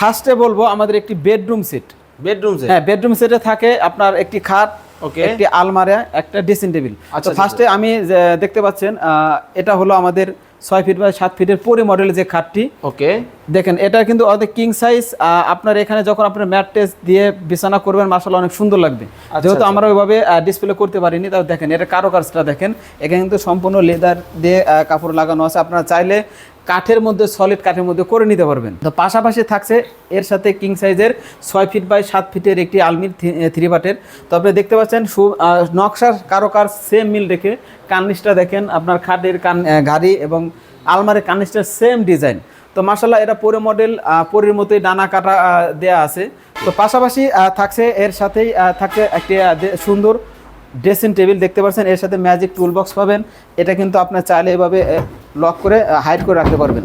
ফার্স্টে বলব আমাদের একটি বেডরুম সেট। Bedroom set? হ্যাঁ বেডরুম সেটে থাকে আপনার একটি খাট ওকে। একটি আলমারি একটা ড্রেসিং টেবিল। আচ্ছা, আচ্ছা আচ্ছা। ফার্স্টে আমি দেখতে পাচ্ছেন এটা হলো আমাদের ছয় ফিট বাই সাত ফিটের পরে মডেলের যে খাটটি। ওকে। দেখেন এটা কিন্তু অর্ধেক কিং সাইজ আপনার এখানে যখন আপনার ম্যাট্রেস দিয়ে বিছানা করবেন মার্শাল অনেক সুন্দর লাগবে। যেহেতু আচ্ছা। আমরা ওইভাবে ডিসপ্লে করতে পারিনি তাও দেখেন এটা কারও কাজটা দেখেন। এখানে কিন্তু সম্পূর্ণ লেদার দিয়ে কাপড় লাগানো আছে। আপনারা চাইলে কাঠের মধ্যে সলিড কাঠের মধ্যে করে নিতে পারবেন। তো পাশাপাশি থাকছে এর সাথে কিং সাইজের ছয় ফিট বাই সাত ফিটের একটি আলমির থ্রি বাটের তো আপনি দেখতে পাচ্ছেন সু- নকশার কারও কার সেম মিল রেখে কার্নিশটা দেখেন, আপনার খাটের কান গাড়ি এবং আলমারির কার্নিশটার সেম ডিজাইন তো মাসাল্লাহ এটা পুরো মডেল পরের মতোই ডানা কাটা দেয়া আছে। তো পাশাপাশি থাকছে এর সাথেই থাকছে একটি সুন্দর ড্রেসিং টেবিল দেখতে পাচ্ছেন এর সাথে ম্যাজিক টুল বক্স পাবেন। এটা কিন্তু আপনার চাইলে এভাবে লক করে হাইড করে রাখতে পারবেন।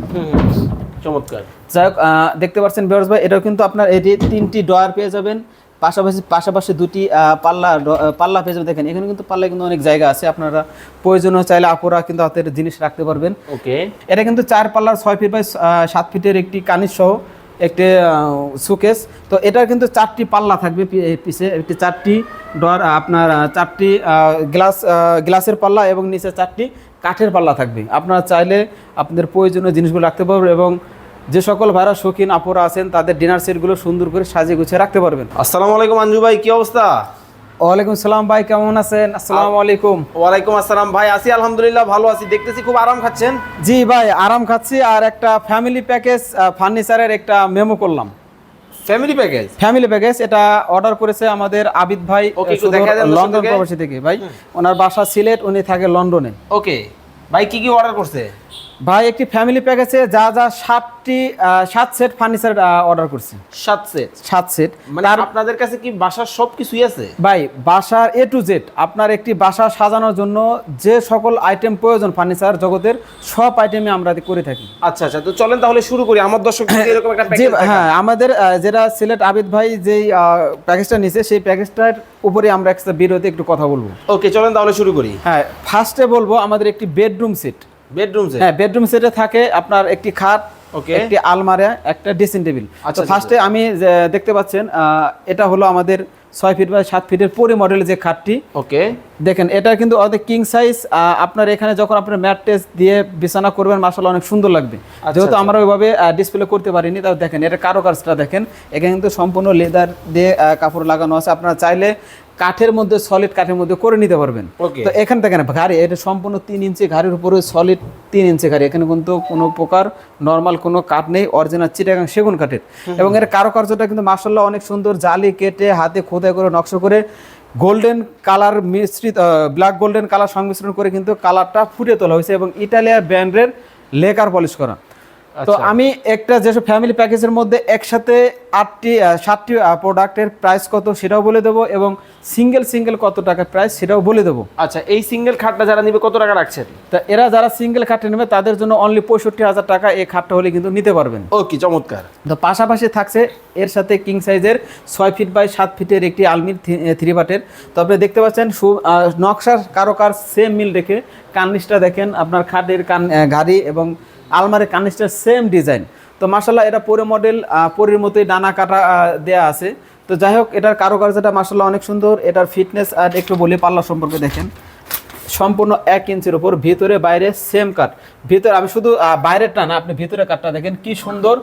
চমৎকার। যাই হোক দেখতে পাচ্ছেন বেরোজ ভাই এটাও কিন্তু আপনার এটি তিনটি ডয়ার পেয়ে যাবেন। পাশাপাশি পাশাপাশি দুটি পাল্লা পাল্লা পেয়ে যাবেন। দেখেন এখানে কিন্তু পাল্লা কিন্তু অনেক জায়গা আছে। আপনারা প্রয়োজনীয় চাইলে আপুরা কিন্তু হাতের জিনিস রাখতে পারবেন। ওকে। এটা কিন্তু চার পাল্লার ছয় ফিট বাই সাত ফিটের একটি কানিস সহ একটি সুকেস তো এটার কিন্তু চারটি পাল্লা থাকবে পিছে একটি চারটি ডর আপনার চারটি গ্লাস গ্লাসের পাল্লা এবং নিচে চারটি কাঠের পাল্লা থাকবে। আপনারা চাইলে আপনাদের প্রয়োজনীয় জিনিসগুলো রাখতে পারবেন এবং যে সকল ভাইরা শৌখিন, আপুরা আছেন, তাদের ডিনার সেটগুলো সুন্দর করে সাজিয়ে গুছিয়ে রাখতে পারবেন। আসসালামু আলাইকুম আঞ্জু ভাই, কী অবস্থা? ওয়ালাইকুম সালাম ভাই কেমন আছেন? আসসালামু আলাইকুম। ওয়ালাইকুম আসসালাম ভাই আছি আলহামদুলিল্লাহ ভালো আছি। দেখতেছি খুব আরাম খাচ্ছেন। জি ভাই আরাম খাচ্ছি আর একটা ফ্যামিলি প্যাকেজ ফার্নিচারের একটা মেমো করলাম। ফ্যামিলি প্যাকেজ ফ্যামিলি প্যাকেজ এটা অর্ডার করেছে আমাদের আবিদ ভাই লন্ডন প্রবাসী থেকে। ভাই ওনার বাসা সিলেট উনি থাকে লন্ডনে। ওকে ভাই কি কি অর্ডার করছে? ভাই একটি ফ্যামিলি প্যাকেজে যা যা সাতটি সাত সেট ফার্নিচার অর্ডার করছে। সাত সেট সাত সেট মানে আপনাদের কাছে কি বাসার সব কিছুই আছে? ভাই বাসার এ টু জেড আপনার একটি বাসা সাজানোর জন্য যে সকল আইটেম প্রয়োজন ফার্নিচার জগতের সব আইটেমই আমরা করে থাকি। আচ্ছা আচ্ছা তো চলেন তাহলে শুরু করি। আমার দর্শক এরকম একটা প্যাকেজ হ্যাঁ আমাদের যেটা সিলেট আবিদ ভাই যেই প্যাকেজটা নিছে সেই প্যাকেজটার উপরে আমরা একটা বিরতি একটু কথা বলব। ওকে চলেন তাহলে শুরু করি। হ্যাঁ ফার্স্টে বলব আমাদের একটি বেডরুম সেট বেডরুম সেট হ্যাঁ বেডরুম সেটে থাকে আপনার একটি খাট Okay. একটি আলমারি একটা ড্রেসিং টেবিল আচ্ছা, আচ্ছা আচ্ছা, ফার্স্টে আমি দেখতে পাচ্ছেন এটা হলো আমাদের ছয় ফিট বা সাত ফিটের পরে মডেলের যে খাটটি। ওকে দেখেন এটা কিন্তু অর্ধেক কিং সাইজ আপনার এখানে যখন আপনার ম্যাট্রেস দিয়ে বিছানা করবেন মাসাল অনেক সুন্দর লাগবে। যেহেতু আচ্ছা। আমরা ওইভাবে ডিসপ্লে করতে পারিনি তাও দেখেন এটা কারও কাজটা দেখেন। এখানে কিন্তু সম্পূর্ণ লেদার দিয়ে কাপড় লাগানো আছে। আপনারা চাইলে কাঠের মধ্যে সলিড কাঠের মধ্যে করে নিতে পারবেন। তো এখান থেকে না গাড়ি এটা সম্পূর্ণ তিন ইঞ্চি গাড়ির উপরে সলিড তিন ইঞ্চি গাড়ি এখানে কিন্তু কোনো প্রকার নর্মাল কোনো কাঠ নেই অরিজিনাল চিটাগাং সেগুন কাঠের। এবং এর কারুকার্যটা কিন্তু মাসাল্লাহ অনেক সুন্দর জালি কেটে হাতে খোদাই করে নকশা করে গোল্ডেন কালার মিশ্রিত ব্ল্যাক গোল্ডেন কালার সংমিশ্রণ করে কিন্তু কালারটা ফুটিয়ে তোলা হয়েছে এবং ইটালিয়ার ব্র্যান্ডের লেকার পলিশ করা। তো আচ্ছা। আমি একটা যেসব ফ্যামিলি প্যাকেজের মধ্যে একসাথে আটটি সাতটি প্রোডাক্টের প্রাইস কত সেটাও বলে দেবো এবং সিঙ্গেল সিঙ্গেল কত টাকা প্রাইস সেটাও বলে দেবো। আচ্ছা এই সিঙ্গেল খাটটা যারা নিবে কত টাকা রাখছেন? তা এরা যারা সিঙ্গেল খাটটা নেবে তাদের জন্য অনলি পঁয়ষট্টি হাজার টাকা এই খাটটা হলে কিন্তু নিতে পারবেন। ওকে চমৎকার। তো পাশাপাশি থাকছে এর সাথে কিং সাইজের ছয় ফিট বাই সাত ফিটের একটি আলমির থ্রি বাটের তো আপনি দেখতে পাচ্ছেন সু- নকশার কারও কার সেম মিল রেখে কার্নিশটা দেখেন আপনার খাটের কান গাড়ি এবং আলমারির কার্নিশটার সেম ডিজাইন তো মাসাল্লাহ এটা পরে মডেল পরের মতোই ডানা কাটা দেয়া আছে। তো যাই হোক এটার কারুকার্যটা মাসাল্লাহ অনেক সুন্দর। এটার ফিটনেস আর একটু বলি পাল্লা সম্পর্কে দেখেন। সম্পূর্ণ এক ইঞ্চির ওপর ভিতরে বাইরে সেম কাট ভিতরে আমি শুধু আহ, বাইরেরটা না আপনি ভিতরে কাটটা দেখেন কি সুন্দর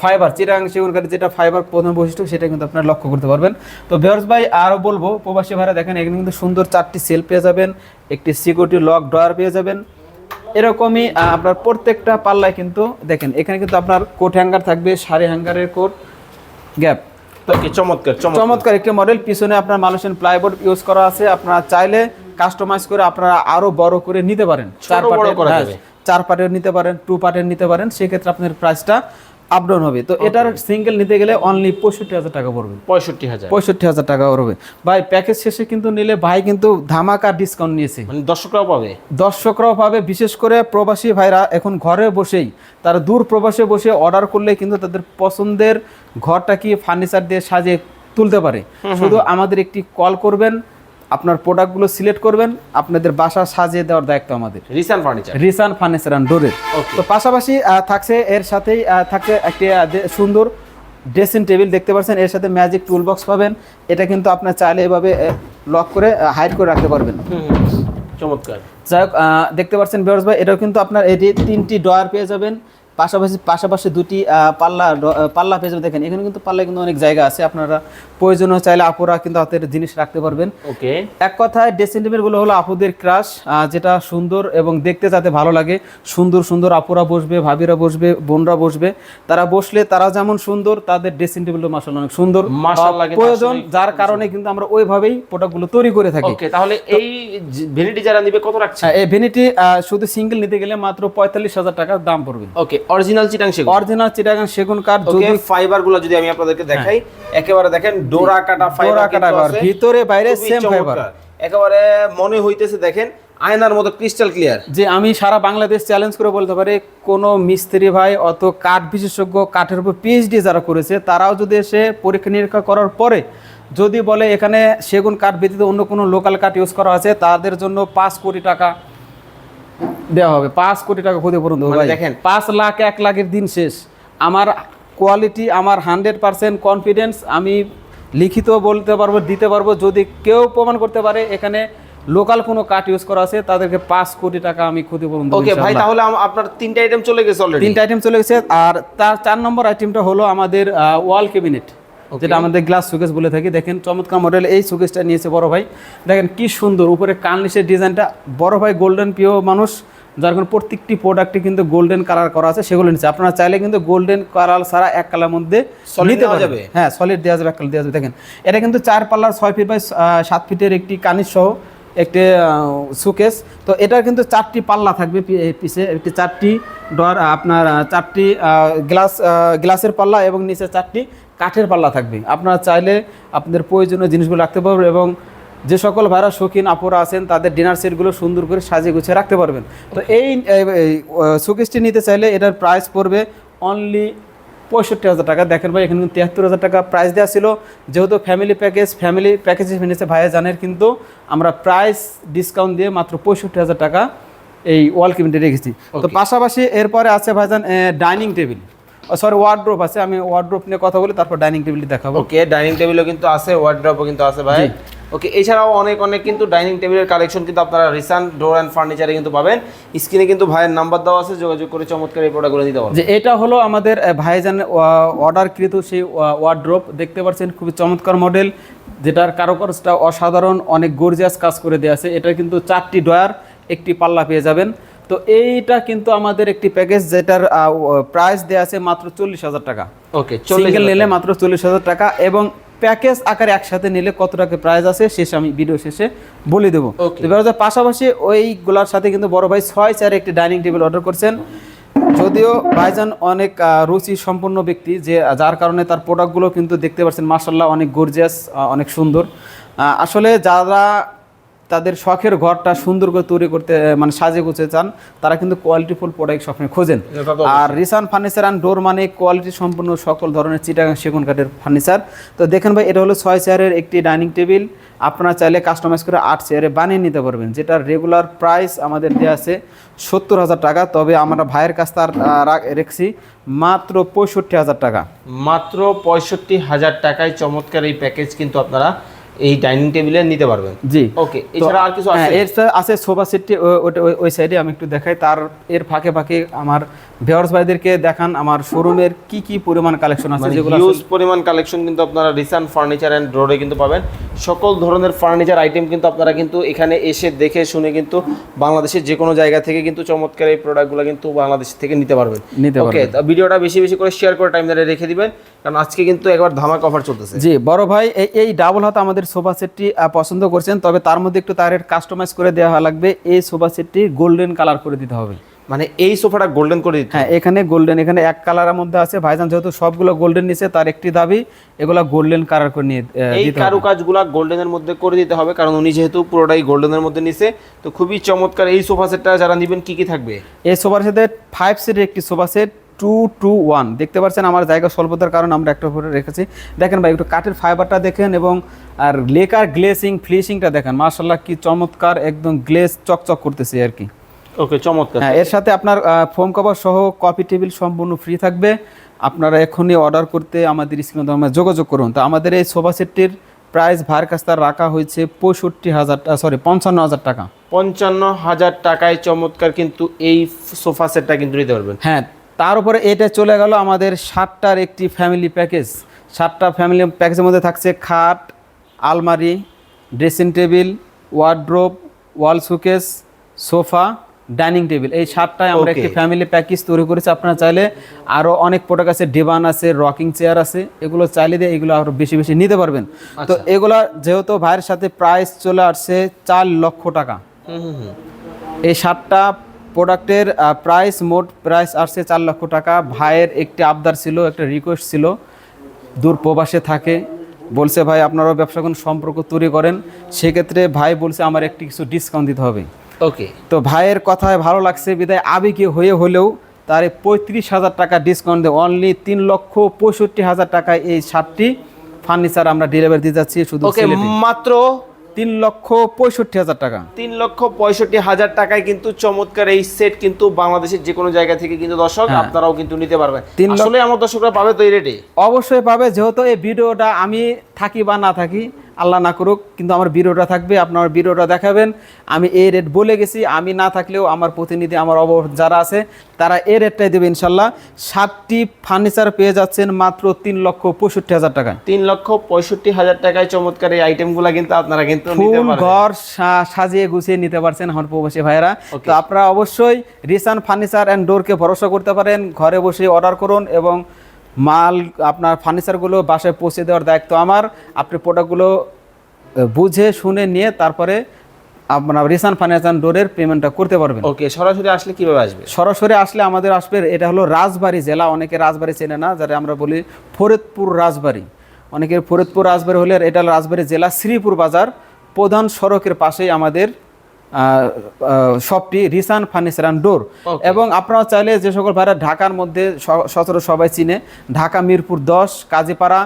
ফাইবার চিরাং সেগুন কাঠের যেটা ফাইবার প্রধান বৈশিষ্ট্য সেটা কিন্তু আপনারা লক্ষ্য করতে পারবেন। তো বেহরস ভাই আরও বলব প্রবাসী ভাড়া দেখেন এখানে কিন্তু সুন্দর চারটি সেল পেয়ে যাবেন। একটি সিকিউরিটি লক ড্রয়ার পেয়ে যাবেন। এরকমই আপনার প্রত্যেকটা পাল্লায় কিন্তু দেখেন এখানে কিন্তু আপনার কোট হ্যাঙ্গার থাকবে শাড়ি হ্যাঙ্গারের কোট গ্যাপ। চমৎকার একটি মডেল পিছনে আপনার মালয়েশিয়ান প্লাইবোর্ড ইউজ করা আছে আপনারা চাইলে কাস্টমাইজ করে আপনারা আরও বড় করে নিতে পারেন। চার করা হ্যাঁ, যাবে। চার পার্টের নিতে পারেন টু পার্টের নিতে পারেন সেক্ষেত্রে আপনার প্রাইসটা আপ ডাউন হবে। তো এটার সিঙ্গেল নিতে গেলে অনলি পঁয়ষট্টি হাজার টাকা পড়বে। পঁয়ষট্টি হাজার। পঁয়ষট্টি হাজার টাকা পড়বে। ভাই প্যাকেজ শেষে কিন্তু নিলে ভাই কিন্তু ধামাকা ডিসকাউন্ট নিয়েছে। মানে দর্শকরাও পাবে? দর্শকরাও পাবে বিশেষ করে প্রবাসী ভাইরা এখন ঘরে বসেই তারা দূর প্রবাসে বসে অর্ডার করলে কিন্তু তাদের পছন্দের ঘরটা কি ফার্নিচার দিয়ে সাজিয়ে তুলতে পারে। শুধু আমাদের একটি কল করবেন আপনার প্রোডাক্টগুলো সিলেক্ট করবেন আপনাদের বাসা সাজিয়ে দেওয়ার দায়িত্ব আমাদের। Risan furniture Risan furniture and ডোরের তো পাশাপাশি থাকছে এর সাথেই থাকছে একটি সুন্দর ড্রেসিং টেবিল দেখতে পাচ্ছেন। এর সাথে ম্যাজিক টুল বক্স পাবেন। এটা কিন্তু আপনার চাইলে এভাবে লক করে হাইড করে রাখতে পারবেন। চমৎকার। যাই হোক দেখতে পাচ্ছেন বেরোজ ভাই এটাও কিন্তু আপনার এটি তিনটি ডয়ার পেয়ে যাবেন। পাশাপাশি পাশাপাশি দুটি পাল্লা পাল্লা পেয়ে দেখেন এখানে কিন্তু পাল্লা কিন্তু অনেক জায়গা আছে। আপনারা প্রয়োজনীয় চাইলে আপুরা কিন্তু হাতের জিনিস রাখতে পারবেন। ওকে। এক কথায় ড্রেসিং টেবিলগুলো হলো আপুদের ক্রাশ যেটা সুন্দর এবং দেখতে যাতে ভালো লাগে। সুন্দর সুন্দর আপুরা বসবে ভাবিরা বসবে বোনরা বসবে। তারা বসলে তারা যেমন সুন্দর তাদের ড্রেসিং টেবিলও মাসাল অনেক সুন্দর। প্রয়োজন যার কারণে কিন্তু আমরা ওইভাবেই প্রোডাক্টগুলো তৈরি করে থাকি। ওকে তাহলে এই ভেনিটি যারা নিবে কত রাখছে হ্যাঁ, এই ভেনিটি শুধু সিঙ্গেল নিতে গেলে মাত্র পঁয়তাল্লিশ হাজার টাকার দাম পড়বে। ওকে অরিজিনাল চিটাং সেগুন অরিজিনাল চিটাং সেগুন কাঠ ওকে যদি ফাইবারগুলো যদি আমি আপনাদেরকে দেখাই একেবারে দেখেন ডোরা কাটা ফাইবার ডোরা কাটা ভিতরে বাইরে same fiber। একেবারে মনে হইতেছে দেখেন আয়নার মতো ক্রিস্টাল ক্লিয়ার যে আমি সারা বাংলাদেশ চ্যালেঞ্জ করে বলতে পারি কোনো মিস্ত্রি ভাই অত কাঠ বিশেষজ্ঞ কাঠের উপর পিএইচডি যারা করেছে তারাও যদি এসে পরীক্ষা নিরীক্ষা করার পরে যদি বলে এখানে সেগুন কাঠ ব্যতীত অন্য কোনো লোকাল কাঠ ইউজ করা আছে তাদের জন্য পাঁচ কোটি টাকা দেওয়া হবে। পাঁচ কোটি টাকা ক্ষতিপূরণ দেবো মানে দেখেন। পাঁচ লাখ এক লাখের দিন শেষ। আমার কোয়ালিটি আমার হান্ড্রেড পার্সেন্ট কনফিডেন্স আমি লিখিত বলতে পারব দিতে পারব যদি কেউ প্রমাণ করতে পারে এখানে লোকাল কোনো কাঠ ইউজ করা আছে তাদেরকে পাঁচ কোটি টাকা আমি ক্ষতিপূরণ ওকে ভাই তাহলে আপনার তিনটা আইটেম চলে গেছে অলরেডি তিনটা আইটেম চলে গেছে আর তার চার নম্বর আইটেমটা হলো আমাদের ওয়াল ক্যাবিনেট যেটা আমাদের গ্লাস সুকেস বলে থাকি। দেখেন চমৎকার মডেল এই সুকেসটা নিয়েছে বড় ভাই। দেখেন কি সুন্দর উপরে কানলিশের ডিজাইনটা। বড় ভাই গোল্ডেন প্রিয় মানুষ যার কারণে প্রত্যেকটি প্রোডাক্টে কিন্তু গোল্ডেন কালার করা আছে সেগুলো নিচ্ছে। আপনারা চাইলে কিন্তু গোল্ডেন কালার ছাড়া এক কালার মধ্যে নিতে নেওয়া পারবেন। যাবে? হ্যাঁ সলিড দেওয়া যাবে এক কালার দেওয়া যাবে। দেখেন এটা কিন্তু চার পাল্লার ছয় ফিট বাই সাত ফিটের একটি কানিশ সহ একটি সুকেস তো এটার কিন্তু চারটি পাল্লা থাকবে পিছে একটি চারটি ডর আপনার চারটি গ্লাস গ্লাসের পাল্লা এবং নিচে চারটি কাঠের পাল্লা থাকবে। আপনারা চাইলে আপনাদের প্রয়োজনীয় জিনিসগুলো রাখতে পারবেন এবং যে সকল ভাইরা শৌখিন আপুরা আছেন তাদের ডিনার সেটগুলো সুন্দর করে সাজিয়ে গুছিয়ে রাখতে পারবেন। তো এই শোকেসটি নিতে চাইলে এটার প্রাইস পড়বে অনলি পঁয়ষট্টি হাজার টাকা। দেখেন ভাই এখানে কিন্তু তিয়াত্তর হাজার টাকা প্রাইস দেওয়া ছিল। যেহেতু ফ্যামিলি প্যাকেজ ফ্যামিলি প্যাকেজ নিয়েছে ভাইয়া জানের কিন্তু আমরা প্রাইস ডিসকাউন্ট দিয়ে মাত্র পঁয়ষট্টি হাজার টাকা এই ওয়াল কিমিটে রেখেছি। তো পাশাপাশি এরপরে আছে ভাইজান ডাইনিং টেবিল সরি ওয়ার্ড্রোপ আছে আমি ওয়ার্ড্রোপ নিয়ে কথা বলি তারপর ডাইনিং টেবিলটি দেখাবো। ওকে ডাইনিং টেবিলও কিন্তু আছে ওয়ার্ড্রপও কিন্তু আছে ভাই। ওকে এছাড়াও অনেক অনেক কিন্তু ডাইনিং টেবিলের কালেকশন কিন্তু আপনারা রিসান ডোর অ্যান্ড ফার্নিচারে কিন্তু পাবেন। স্ক্রিনে কিন্তু ভাইয়ের নাম্বার দেওয়া আছে যোগাযোগ করে চমৎকার এই প্রোডাক্টগুলো নিতে পারবেন। যে এটা হলো আমাদের আহ, ভাইজানের অর্ডারকৃত সেই ওয়ার্ড্রোপ দেখতে পাচ্ছেন খুবই চমৎকার মডেল যেটার কারুকাজটা অসাধারণ অনেক গর্জিয়াস কাজ করে দেওয়া আছে। এটা কিন্তু চারটি ডয়ার একটি পাল্লা পেয়ে যাবেন। তো এইটা কিন্তু আমাদের একটি প্যাকেজ যেটার প্রাইস দেওয়া আছে মাত্র চল্লিশ হাজার টাকা। ওকে চলে সিঙ্গেল নিলে মাত্র চল্লিশ হাজার টাকা এবং প্যাকেজ আকারে একসাথে নিলে কত টাকা প্রাইস আছে শেষে আমি ভিডিও শেষে বলে দেবো। এবার পাশাপাশি ওইগুলোর সাথে কিন্তু বড় ভাই ছয় চারে একটি ডাইনিং টেবিল অর্ডার করছেন। যদিও ভাইজান অনেক রুচি সম্পন্ন ব্যক্তি যে যার কারণে তার প্রোডাক্টগুলো কিন্তু দেখতে পাচ্ছেন। মার্শাল্লাহ অনেক গর্জিয়াস অনেক সুন্দর। আসলে যারা তাদের শখের ঘরটা সুন্দর করে তৈরি করতে মানে সাজে গুছে চান তারা কিন্তু কোয়ালিটিফুল প্রোডাক্ট সবসময় খোঁজেন। আর রিসান ফার্নিচার অ্যান্ড ডোর মানে কোয়ালিটি সম্পূর্ণ সকল ধরনের চিটাগাং সেগুন কাঠের ফার্নিচার তো দেখেন ভাই এটা হলো ছয় চেয়ারের একটি ডাইনিং টেবিল আপনারা চাইলে কাস্টমাইজ করে আট চেয়ারে বানিয়ে নিতে পারবেন যেটা রেগুলার প্রাইস আমাদের দেওয়া আছে সত্তর হাজার টাকা। তবে আমরা ভাইয়ের কাছ তার রেখেছি মাত্র পঁয়ষট্টি হাজার টাকা। মাত্র পঁয়ষট্টি হাজার টাকায় চমৎকার এই প্যাকেজ কিন্তু আপনারা এই ডাইনিং টেবিলে নিতে পারবেন। জি। ওকে এছাড়া আর কিছু আছে? হ্যাঁ, এর সাথে আছে সোফা সেটটি ওই সাইডে আমি একটু দেখাই। তার এর ফাঁকে ফাঁকে আমার ভিউয়ার্স ভাইদেরকে দেখান আমার শোরুমের কি কি পরিমাণ কালেকশন আছে যেগুলো হিউজ পরিমাণ কালেকশন কিন্তু আপনারা রিসান ফার্নিচার অ্যান্ড ডোরে কিন্তু পাবেন। সকল ধরনের ফার্নিচার আইটেম কিন্তু আপনারা কিন্তু এখানে এসে দেখে শুনে কিন্তু বাংলাদেশের যে কোনো জায়গা থেকে কিন্তু চমৎকার এই প্রোডাক্টগুলো কিন্তু বাংলাদেশ থেকে নিতে পারবেন। নিতে ওকে। ভিডিওটা বেশি বেশি করে শেয়ার করে টাইম ধরে রেখে দিবেন কারণ আজকে কিন্তু একবার ধামাক অফার চলতেছে। জি বড় ভাই এই এই ডাবল হাত আমাদের সোফা সেটটি পছন্দ করছেন তবে তার মধ্যে একটু তারের কাস্টমাইজ করে দেওয়া লাগবে। এই সোফা সেটটি গোল্ডেন কালার করে দিতে হবে। মানে এই সোফাটা গোল্ডেন করে দিতে হ্যাঁ এখানে গোল্ডেন এখানে এক কালারের মধ্যে আছে। ভাইজান যেহেতু সবগুলো গোল্ডেন নিছে তার একটি দাবি এগুলো গোল্ডেন কালার করে নিয়ে এই। কারুকাজগুলা গোল্ডেনের মধ্যে করে দিতে হবে কারণ উনি যেহেতু পুরোটাই গোল্ডেনের মধ্যে নিছে তো খুবই চমৎকার এই সোফা সেটটা যারা নেবেন কি কি থাকবে? এই সোফার সাথে ফাইভ সিটের একটি sofa set two two one দেখতে পাচ্ছেন আমার জায়গা স্বল্পতার কারণে আমরা একটা করে রেখেছি। দেখেন ভাই একটু কাঠের ফাইবারটা দেখেন এবং আর লেকার গ্লেসিং ফিনিশিংটা দেখেন। মার্শাল্লাহ কি চমৎকার একদম গ্লেস চকচক করতেছে আর কি। ওকে চমৎকার। হ্যাঁ এর সাথে আপনার ফোম কভার সহ কপি টেবিল সম্পূর্ণ ফ্রি থাকবে। আপনারা এখনই অর্ডার করতে আমাদের স্ক্রিনে যোগাযোগ করুন। তো আমাদের এই সোফা সেটটির প্রাইস কাছ থেকে রাখা হয়েছে পঁয়ষট্টি হাজার সরি পঞ্চান্ন হাজার টাকা। পঞ্চান্ন হাজার টাকায় চমৎকার কিন্তু এই সোফা সেটটা কিন্তু নিতে পারবেন। হ্যাঁ তার উপরে এটা চলে গেল আমাদের সাতটার একটি ফ্যামিলি প্যাকেজ সাতটা ফ্যামিলি প্যাকেজের মধ্যে থাকছে খাট আলমারি dressing table wardrobe wall showcase sofa dining table. এই সাতটায় আমরা একটি ফ্যামিলি প্যাকেজ তৈরি করেছি। আপনারা চাইলে আরও অনেক প্রোডাক্ট আছে ডিভান আছে রকিং চেয়ার আছে এগুলো চাইলে দিয়ে এগুলো আরও বেশি বেশি নিতে পারবেন। তো এগুলো যেহেতু ভাইয়ের সাথে প্রাইস চলে আসছে চার লক্ষ টাকা। এই সাতটা প্রোডাক্টের প্রাইস মোট প্রাইস আসছে চার লক্ষ টাকা। ভাইয়ের একটি আবদার ছিল একটা রিকোয়েস্ট ছিল। দূর প্রবাসে থাকে। বলছে ভাই আপনারাও ব্যবসা কোন সম্পর্ক তৈরি করেন। সেক্ষেত্রে ভাই বলছে আমার একটি কিছু ডিসকাউন্ট দিতে হবে। ওকে তো ভাইয়ের কথায় ভালো লাগছে বিদায় আবেগে হয়ে হলেও তার পঁয়ত্রিশ হাজার টাকা ডিসকাউন্ট দেয় অনলি তিন লক্ষ পঁয়ষট্টি হাজার টাকায় এই সাতটি ফার্নিচার আমরা ডেলিভারি দিয়ে যাচ্ছি শুধু মাত্র তিন লক্ষ পঁয়ষট্টি হাজার টাকা। তিন লক্ষ পঁয়ষট্টি হাজার টাকায় কিন্তু চমৎকার এই সেট কিন্তু বাংলাদেশের যে কোনো জায়গা থেকে কিন্তু দর্শক হ্যাঁ। আপনারাও কিন্তু নিতে পারবেন। তিন আসলে আমার দর্শকরা পাবে তো এই রেটে অবশ্যই পাবে যেহেতু এই ভিডিওটা আমি থাকি বা না থাকি আল্লাহ না করুক কিন্তু আমার ভিডিওটা থাকবে আপনার ভিডিওটা দেখাবেন। আমি এই রেট বলে গেছি আমি না থাকলেও আমার প্রতিনিধি আমার অব যারা আছে তারা এই রেটটাই দেবে ইনশাল্লাহ। সাতটি ফার্নিচার পেয়ে যাচ্ছেন মাত্র তিন লক্ষ পঁয়ষট্টি হাজার টাকায়। তিন লক্ষ পঁয়ষট্টি হাজার টাকায় চমৎকার এই আইটেমগুলো কিন্তু আপনারা কিন্তু ফুল ঘর সাজিয়ে গুছিয়ে নিতে পারছেন আমার প্রবাসী Okay. তো আপনারা অবশ্যই রিসান ফার্নিচার অ্যান্ড ডোরকে ভরসা করতে পারেন ঘরে বসে অর্ডার করুন এবং মাল আপনার ফার্নিচারগুলো বাসায় পৌঁছে দেওয়ার দায়িত্ব আমার। আপনি প্রোডাক্টগুলো বুঝে শুনে নিয়ে তারপরে আপনার রিসান ফার্নিচার ডোরের পেমেন্টটা করতে পারবেন। ওকে সরাসরি আসলে কীভাবে আসবে? সরাসরি আসলে আমাদের আসবে এটা হলো রাজবাড়ি জেলা অনেকে রাজবাড়ি চেনে না যারা আমরা বলি ফরিদপুর রাজবাড়ি। অনেকের ফরিদপুর রাজবাড়ি হলে এটা রাজবাড়ি জেলা শ্রীপুর বাজার প্রধান সড়কের পাশেই আমাদের শপটি রিসান ফার্নিচার অ্যান্ড ডোর। এবং আপনারা চাইলে যে সকল ভাইরা ঢাকার মধ্যে সচরাচর সবাই চিনে ঢাকা মিরপুর দশ কাজীপাড়া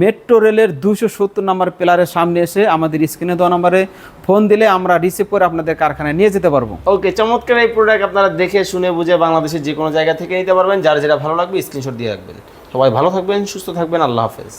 মেট্রো রেলের দুশো সত্তর নম্বর পিলারের সামনে এসে আমাদের স্ক্রিনে দেওয়া নম্বরে ফোন দিলে আমরা রিসিভ করে আপনাদের কারখানায় নিয়ে যেতে পারব। ওকে চমৎকার এই প্রোডাক্ট আপনারা দেখে শুনে বুঝে বাংলাদেশের যে কোনো জায়গা থেকে নিতে পারবেন। যার যেটা ভালো লাগবে স্ক্রিনশট দিয়ে রাখবেন। সবাই ভালো থাকবেন সুস্থ থাকবেন। আল্লাহ হাফেজ।